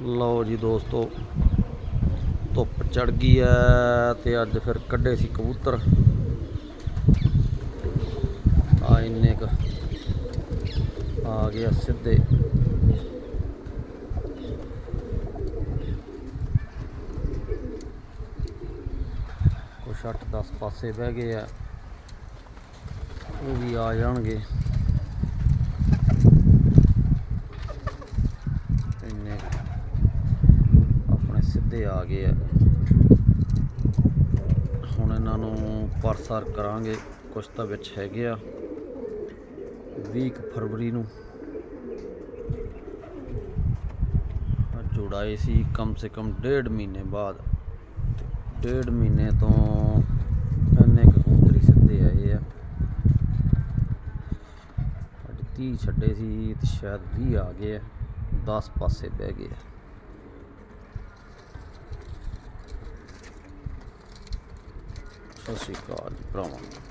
ਲਓ ਜੀ ਦੋਸਤੋ, ਧੁੱਪ ਚੜ ਗਈ ਐ ਤੇ ਅੱਜ ਫਿਰ ਕੱਢੇ ਸੀ ਕਬੂਤਰ। ਆ ਇੰਨੇ ਕ ਆ ਗਿਆ ਸਿੱਧੇ। ਕੁਛ 8-10 ਪਾਸੇ ਬਹਿ ਗਏ ਆ, ਉਹ ਵੀ ਆ ਜਾਣਗੇ ਇੰਨੇ ਕੁ ਆਪਣੇ ਸਿੱਧੇ ਆ ਗਏ ਆ। ਹੁਣ ਇਹਨਾਂ ਨੂੰ ਪਰਸਰ ਕਰਾਂਗੇ। ਕੁਛ ਤਾਂ ਵਿੱਚ ਹੈਗੇ ਆ। 20 ਕੁ ਫਰਵਰੀ ਨੂੰ। ਆਹ ਜੋੜਾਏ ਸੀ ਕਮ ਸੇ ਕਮ ਡੇਢ ਮਹੀਨੇ ਬਾਅਦ। ਡੇਢ ਮਹੀਨੇ ਤੋਂ ਇੰਨੇ ਕੁ ਕਬੂਤਰੀ ਸਿੱਧੇ ਆਏ ਆ। ਅੱਜ 30 ਛੱਡੇ ਸੀ ਤੇ ਸ਼ਾਇਦ 20 ਆ ਗਏ ਆ। 10 ਪਾਸੇ ਬਹਿ ਗਏ ਆ। Então Posso ir, pronto.